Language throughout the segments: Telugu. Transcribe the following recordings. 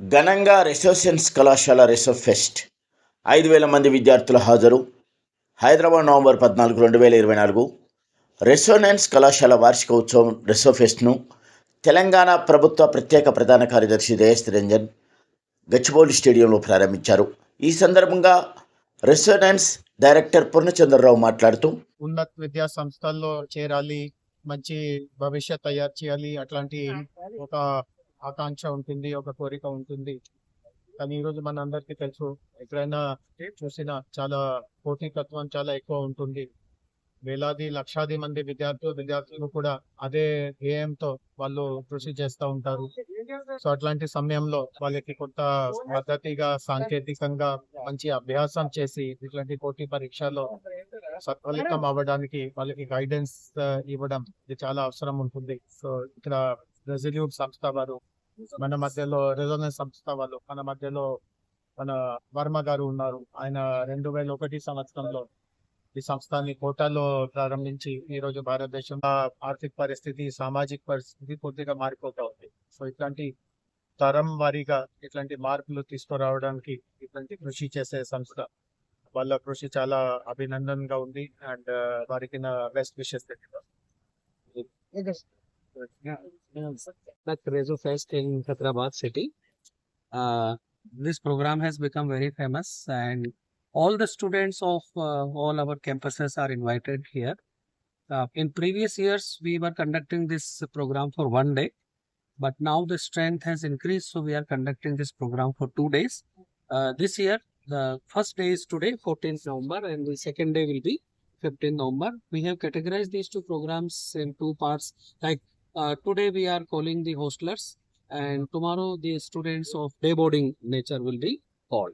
ఘనంగా రెసోసెన్స్ కళాశాల రెసో ఫెస్ట్. ఐదు వేల మంది విద్యార్థుల హాజరు. హైదరాబాద్ నవంబర్ పద్నాలుగు రెండు వేల ఇరవై నాలుగు. రెసోనెన్స్ కళాశాల వార్షిక ఉత్సవం రెసో ఫెస్ట్ను తెలంగాణ ప్రభుత్వ ప్రత్యేక ప్రధాన కార్యదర్శి జయశ్రీ రంజన్ గచ్చిబౌలి స్టేడియంలో ప్రారంభించారు. ఈ సందర్భంగా రెసోనెన్స్ డైరెక్టర్ పూర్ణచంద్రరావు మాట్లాడుతూ ఉన్నత విద్యా సంస్థల్లో చేరాలి మంచి భవిష్యత్ తయారు చేయాలి అట్లాంటి ఒక ఆకాంక్ష ఉంటుంది ఒక కోరిక ఉంటుంది. కానీ ఈ రోజు మన అందరికీ తెలుసు ఎక్కడైనా చూసినా చాలా పోటీతత్వం చాలా ఎక్కువ ఉంటుంది. వేలాది లక్షాది మంది విద్యార్థులు విద్యార్థులు కూడా అదే ధ్యేయంతో వాళ్ళు కృషి చేస్తూ ఉంటారు. సో అట్లాంటి సమయంలో వాళ్ళకి కొంత పద్ధతిగా సాంకేతికంగా మంచి అభ్యాసం చేసి ఇట్లాంటి పోటీ పరీక్షల్లో సత్ఫలితం అవ్వడానికి వాళ్ళకి గైడెన్స్ uh, ఇవ్వడం ఇది చాలా అవసరం ఉంటుంది. సో ఇక్కడ రెజల్యూట్ సంస్థ వారు మన మధ్యలో రెజోనెన్స్ సంస్థ వాళ్ళు మన మధ్యలో మన వర్మ గారు ఉన్నారు. ఆయన రెండు వేల ఒకటి సంవత్సరంలో ఈ సంస్థని కోటాలో ప్రారంభించి ఈ రోజు భారతదేశం ఆర్థిక పరిస్థితి సామాజిక పరిస్థితి పూర్తిగా మారిపోతా ఉంది. సో ఇట్లాంటి తరం వారీగా ఇట్లాంటి మార్పులు తీసుకురావడానికి ఇట్లాంటి కృషి చేసే సంస్థ వాళ్ళ కృషి చాలా అభినందనగా ఉంది. అండ్ వారికి నా best wishes like Rezo Fest in Hyderabad city. Uh, this program has become very famous and all the students of uh, all our campuses are invited here. Uh, in previous years, we were conducting this program for one day, but now the strength has increased, so we are conducting this program for two days. Uh, this year, the first day is today, 14th November, and the second day will be 15th November. We have categorized these two programs in two parts. Like uh, today, we are calling the hostlers, and tomorrow, the students of day boarding nature will be called.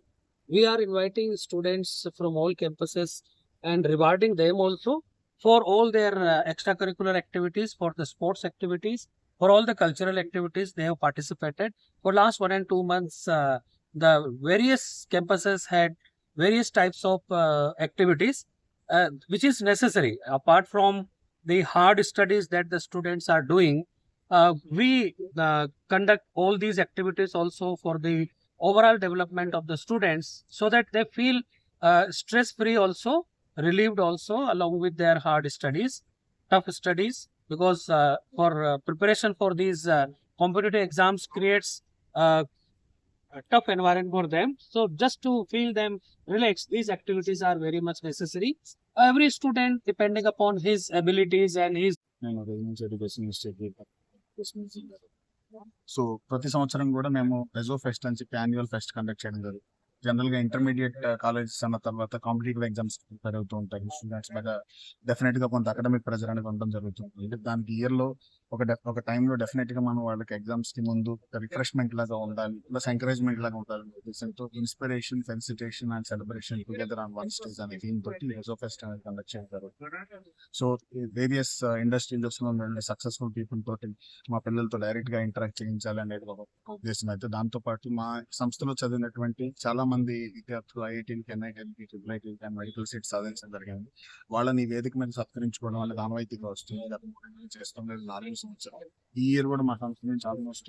We are inviting students from all campuses and rewarding them also for all their uh, extracurricular activities, for the sports activities, for all the cultural activities they have participated. For last one and two months, uh, the various campuses had various types of uh, activities, uh, which is necessary apart from the hard studies that the students are doing. Uh, we uh, conduct all these activities also for the overall development of the students so that they feel uh, stress free also relieved also along with their hard studies tough studies because uh, for uh, preparation for these uh, competitive exams creates a tough environment for them so just to feel them relaxed, these activities are very much necessary every student depending upon his abilities and his so ప్రతి సంవత్సరం కూడా మేము రెజో ఫెస్ట్ అని చెప్పి యాన్యువల్ ఫెస్ట్ కండక్ట్ చేయడం జరుగుతుంది. జనరల్గా ఇంటర్మీడియట్ కాలేజెస్ అన్న తర్వాత కాంపిటేటివ్ ఎగ్జామ్స్ ప్రిపేర్ అవుతూ ఉంటాయి. స్టూడెంట్స్ మీద డెఫినెట్గా కొంత అకాడమిక్ ప్రెజర్ అనేది ఉండడం జరుగుతుంది. అంటే దానికి ఇయర్లో ఒక ఒక టైంలో డెఫినెట్గా మనం వాళ్ళకి ఎగ్జామ్స్కి ముందు రిఫ్రెష్మెంట్ లాగా ఉండాలి ప్లస్ ఎంకరేజ్మెంట్ లాగా ఉండాలి. ఉద్దేశంతో inspiration felicitation and celebration together on one stage అనే థీమ్ తోటి రెజో ఫెస్ట్ అనేది కండక్ట్ చేశారు సో వేరియస్ ఇండస్ట్రీస్లో సక్సెస్ఫుల్ పీపుల్ తోటి మా పిల్లలతో డైరెక్ట్గా ఇంటరాక్ట్ చేయించాలి అనేది ఒక ఉద్దేశం అయితే. దాంతో పాటు మా సంస్థలో చదివినటువంటి చాలా మంది విద్యార్థులు ఐఐటీలకి ఎన్ఐటీలకి ట్రిపుల్ ఐటీలకి అండ్ మెడికల్ సీట్ సాధించడం జరిగింది. వాళ్ళని వేదిక మీద సత్కరించుకోవడం అనేది ఆనవాయితీగా వస్తుంది. చేస్తాం లేదు నాలుగు సంవత్సరాలు. ఈ ఇయర్ కూడా మా సంస్థ నుంచి ఆల్మోస్ట్